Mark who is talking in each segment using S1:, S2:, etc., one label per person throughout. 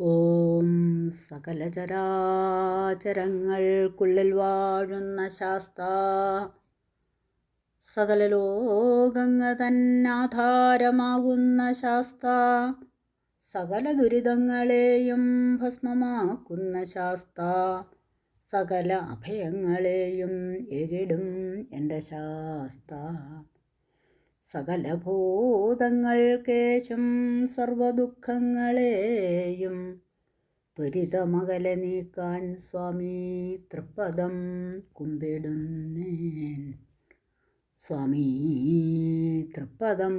S1: ഓം സകലചരാചരങ്ങൾക്കുള്ളിൽ വാഴുന്ന ശാസ്ത. സകല ലോകങ്ങൾ തന്നാധാരമാകുന്ന ശാസ്ത. സകല ദുരിതങ്ങളെയും ഭസ്മമാക്കുന്ന ശാസ്ത. സകല അഭയങ്ങളെയും എകിടും എന്റെ ശാസ്ത. സകല കേശം സർവദുഃഖങ്ങളെയും ത്വരിതമകലെ നീക്കാൻ സ്വാമി തൃപ്പദം കുമ്പിടുന്നേൻ. സ്വാമി തൃപ്പദം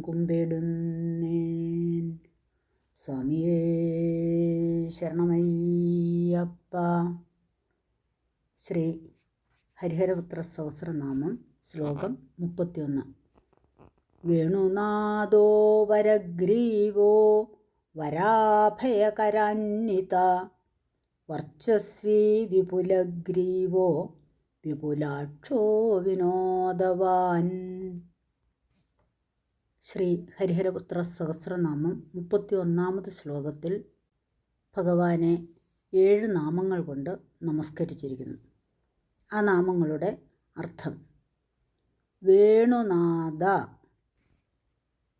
S1: കുമ്പിടുന്നേൻ. സ്വാമിയേ ശരണമയ്യപ്പ. ശ്രീ ഹരിഹരപുത്ര സഹസ്രനാമം ശ്ലോകം മുപ്പത്തിയൊന്ന്. വേണുനാദോ വരഗ്രീവോ വരാഭയകരാന്വിത വർച്ചസ്വീ വിപുലഗ്രീവോ വിപുലാക്ഷോ വിനോദവാൻ. ശ്രീ ഹരിഹരപുത്ര സഹസ്രനാമം മുപ്പത്തി ഒന്നാമത് ശ്ലോകത്തിൽ ഭഗവാനെ ഏഴ് നാമങ്ങൾ കൊണ്ട് നമസ്കരിച്ചിരിക്കുന്നു. ആ നാമങ്ങളുടെ അർത്ഥം വേണുനാഥ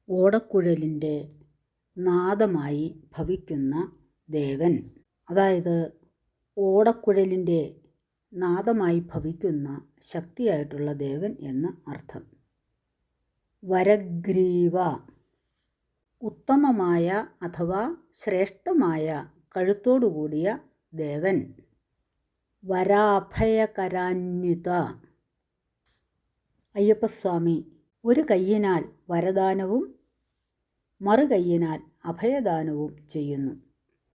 S1: ഓടക്കുഴലിന്റെ നാദമായി ഭവിക്കുന്ന ദേവൻ. അതായത് ഓടക്കുഴലിന്റെ നാദമായി ഭവിക്കുന്ന ശക്തിയായിട്ടുള്ള ദേവൻ എന്ന് അർത്ഥം. വരഗ്രീവ ഉത്തമമായ അഥവാ ശ്രേഷ്ഠമായ കഴുത്തോടുകൂടിയ ദേവൻ. വരാഭയകരാന്വിത. അയ്യപ്പസ്വാമി ഒരു കയ്യിനാൽ വരദാനവും മറുകയ്യിനാൽ അഭയദാനവും ചെയ്യുന്നു.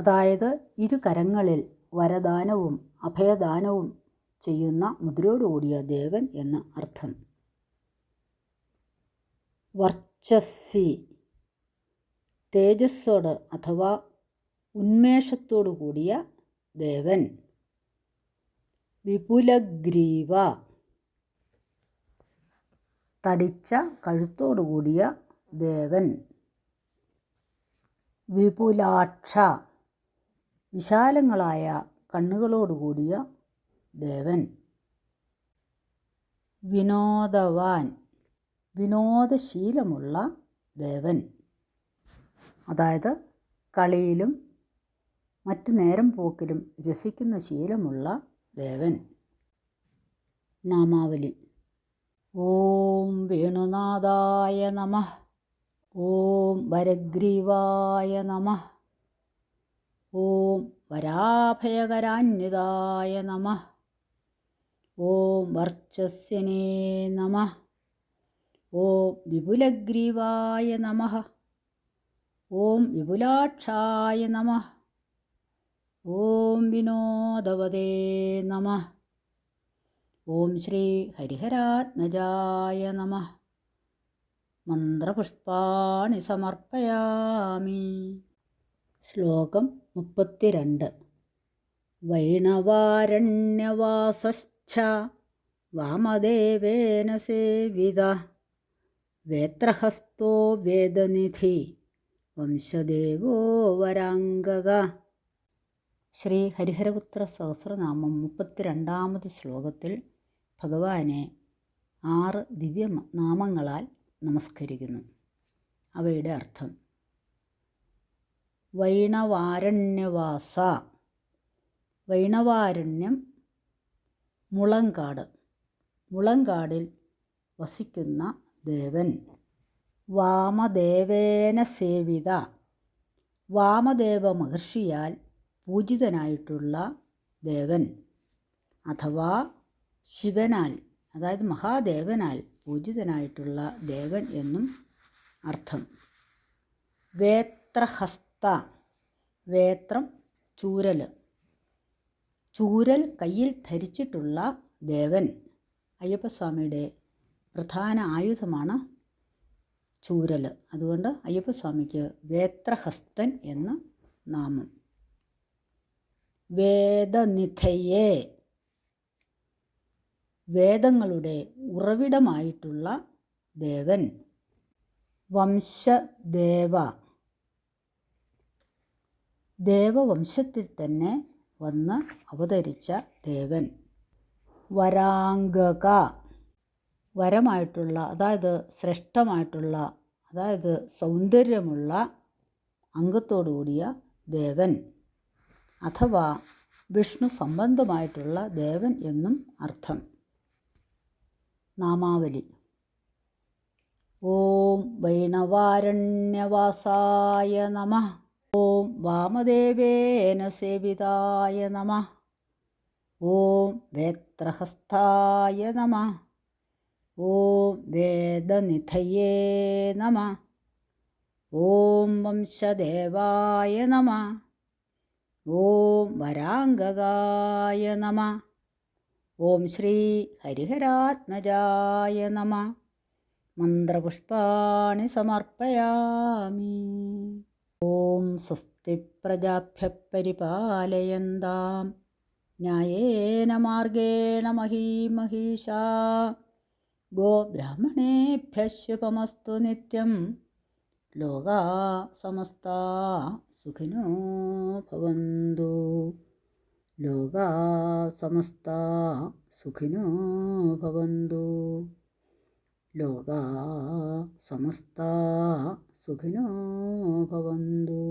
S1: അതായത് ഇരു കരങ്ങളിൽ വരദാനവും അഭയദാനവും ചെയ്യുന്ന മുദ്രയോടുകൂടിയ ദേവൻ എന്ന് അർത്ഥം. വർച്ചസ്സി തേജസ്സോട് അഥവാ ഉന്മേഷത്തോടു കൂടിയ ദേവൻ. വിപുലഗ്രീവ തടിച്ച കഴുത്തോടുകൂടിയ ദേവൻ. വിപുലാക്ഷ. വിശാലങ്ങളായ കണ്ണുകളോടുകൂടിയ ദേവൻ. വിനോദവാൻ. വിനോദശീലമുള്ള ദേവൻ. അതായത് കളിയിലും മറ്റു നേരം പോക്കിലും രസിക്കുന്ന ശീലമുള്ള ദേവൻ. നാമാവലി. ഓം വേണുനാഥായ നമ. ഓം വരഗ്രീവായ നമ. ഓം വരാഭയകരാന്വിതായ നമ. ഓം വർച്ചസ്യനേ നമ. ഓം വിപുലഗ്രീവായ നമ. ഓം വിപുലാക്ഷായ നമ. ഓം വിനോദവതേ നമ. ഓം ശ്രീ ഹരിഹരാത്മജായ നമ. മന്ത്രപുഷ്പാണി സമർപ്പയാമി. ശ്ലോകം മുപ്പത്തിരണ്ട്. വൈണവാരണ്യവാസശ്ച വാമദേവേന സേവിത. വേത്രഹസ്തോ വേദനിധി വംശദേവോ വരാംഗക. ശ്രീ ഹരിഹരപുത്ര സഹസ്രനാമം മുപ്പത്തിരണ്ടാമത് ശ്ലോകത്തിൽ ഭഗവാനെ ആറ് ദിവ്യ നാമങ്ങളാൽ നമസ്കരിക്കുന്നു. അവയുടെ അർത്ഥം വൈണവാരണ്യവാസ. വൈണവാരണ്യം മുളങ്കാട്. മുളങ്കാടിൽ വസിക്കുന്ന ദേവൻ. വാമദേവേന സേവിത. വാമദേവ മഹർഷിയാൽ പൂജിതനായിട്ടുള്ള ദേവൻ. അഥവാ ശിവനാൽ അതായത് മഹാദേവനാൽ പൂജിതനായിട്ടുള്ള ദേവൻ എന്നും അർത്ഥം. വേത്രഹസ്ത വേത്രം ചൂരൽ ചൂരൽ കയ്യിൽ ധരിച്ചിട്ടുള്ള ദേവൻ അയ്യപ്പസ്വാമിയുടെ പ്രധാന ആയുധമാണ് ചൂരൽ അതുകൊണ്ട് അയ്യപ്പസ്വാമിക്ക് വേത്രഹസ്തൻ എന്ന് നാമം. വേദനിധയെ വേദങ്ങളുടെ ഉറവിടമായിട്ടുള്ള ദേവൻ. വംശദേവ. ദേവവംശത്തിൽ തന്നെ വന്ന് അവതരിച്ച ദേവൻ. വരാംഗക. വരമായിട്ടുള്ള അതായത് ശ്രേഷ്ഠമായിട്ടുള്ള അതായത് സൗന്ദര്യമുള്ള അംഗത്തോടുകൂടിയ ദേവൻ. അഥവാ വിഷ്ണു സംബന്ധമായിട്ടുള്ള ദേവൻ എന്നും അർത്ഥം. നാമാവലി. ഓം വൈണവാരണ്യവാസായ നമ. ഓം വാമദേവേന സേവിതായ നമ. ഓം വേത്രഹസ്തായ നമ. ഓം വേദനിധയേ നമ. ഓം വംശദേവായ നമ. ഓം വരാംഗകായ നമ. ഓം ശ്രീ ഹരിഹരാത്മജായ നമ. മന്ത്രപുഷ്പാണി സമർപ്പയാമി. ഓം സ്വസ്തി പ്രജാഭ്യ പരിപാലയന്താം. ന്യായേന മാർഗേണ മഹീമഹീഷാ ഗോബ്രാഹ്മണേഭ്യ ശുഭമസ്തു നിത്യം. ലോകാ സമസ്ത സുഖിനോ ഭവന്തു. ലോകാ സമസ്താ സുഖിനോ ഭവന്തു. ലോകാ സമസ്താ സുഖിനോ ഭവന്തു.